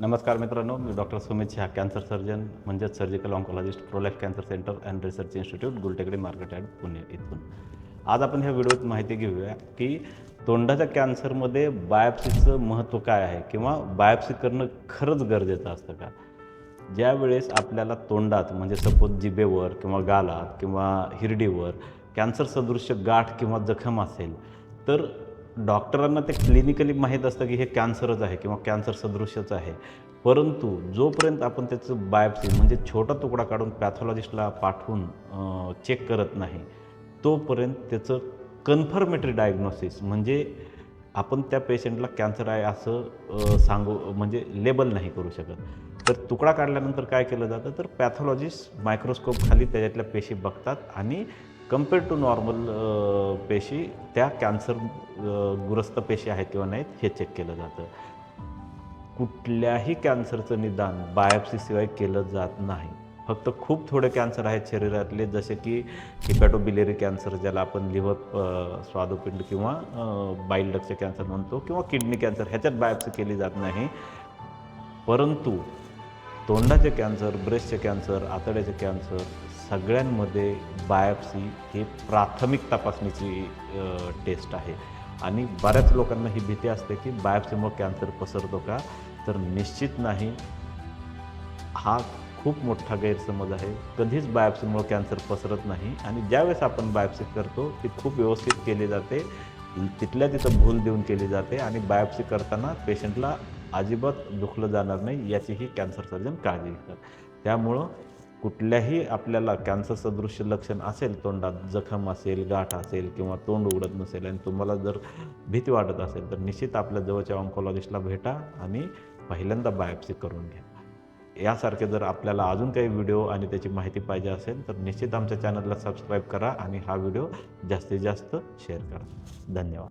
नमस्कार मित्रांनो मी doctor Sumit Shah cancer surgeon म्हणजेच surgical oncologist Prolife cancer centre and research institute Gultekdi market yard Pune इथून. आज आपण ह्या व्हिडिओत माहिती घेऊया की तोंडाच्या कॅन्सरमध्ये बायोप्सीचं महत्त्व काय आहे किंवा बायोप्सी करणं खरंच गरजेचं असतं का? ज्या वेळेस आपल्याला तोंडात म्हणजे सपोज जिबेवर किंवा गालात किंवा हिरडीवर कॅन्सर सदृश्य गाठ किंवा जखम असेल तर डॉक्टरांना ते क्लिनिकली माहीत असतं की हे कॅन्सरच आहे किंवा कॅन्सर सदृश्यच आहे. परंतु जोपर्यंत आपण त्याचं बायोप्सी म्हणजे छोटा तुकडा काढून पॅथॉलॉजिस्टला पाठवून चेक करत नाही तोपर्यंत त्याचं कन्फर्मेटरी डायग्नोसिस म्हणजे आपण त्या पेशंटला कॅन्सर आहे असं सांगू म्हणजे लेबल नाही करू शकत. तर तुकडा काढल्यानंतर काय केलं जातं? तर पॅथॉलॉजिस्ट मायक्रोस्कोप खाली त्याच्यातल्या पेशी बघतात आणि कंपेअर टू नॉर्मल पेशी त्या कॅन्सर ग्रस्त पेशी आहेत किंवा नाहीत हे चेक केलं जातं. कुठल्याही कॅन्सरचं निदान बायोप्सीशिवाय केलं जात नाही. फक्त खूप थोडे कॅन्सर आहेत शरीरातले जसे की हिपॅटोबिलेरी कॅन्सर ज्याला आपण लिव्हर स्वादुपिंड किंवा बाईल डक्टचे कॅन्सर म्हणतो किंवा किडनी कॅन्सर ह्याच्यात बायोप्सी केली जात नाही. परंतु तोंडाचे कॅन्सर ब्रेस्टचे कॅन्सर आतड्याचे कॅन्सर सगळ्यांमध्ये बायोप्सी ही प्राथमिक तपासणीची टेस्ट आहे. आणि बऱ्याच लोकांना ही भीती असते की बायोप्सीमुळे कॅन्सर पसरतो का? तर निश्चित नाही. हा खूप मोठा गैरसमज आहे. कधीच बायोप्सीमुळे कॅन्सर पसरत नाही. आणि ज्यावेळेस आपण बायोप्सी करतो ती खूप व्यवस्थित केली जाते. तिथल्या तिथं भूल देऊन केली जाते. आणि बायोप्सी करताना पेशंटला अजिबात दुखलं जाणार नाही याचीही कॅन्सर सर्जन काळजी घेतात. त्यामुळं कुठल्याही आपल्याला कॅन्सर सदृश्य लक्षण असेल तोंडात जखम असेल गाठ असेल किंवा तोंड उघडत नसेल आणि तुम्हाला जर भीती वाटत असेल तर निश्चित आपल्या जवळच्या ऑन्कॉलॉजिस्टला भेटा आणि पहिल्यांदा बायोप्सी करून घ्या. यासारखे जर आपल्याला अजून काही व्हिडिओ आणि त्याची माहिती पाहिजे असेल तर निश्चित आमच्या चॅनलला सबस्क्राईब करा आणि हा व्हिडिओ जास्तीत जास्त शेअर करा. धन्यवाद.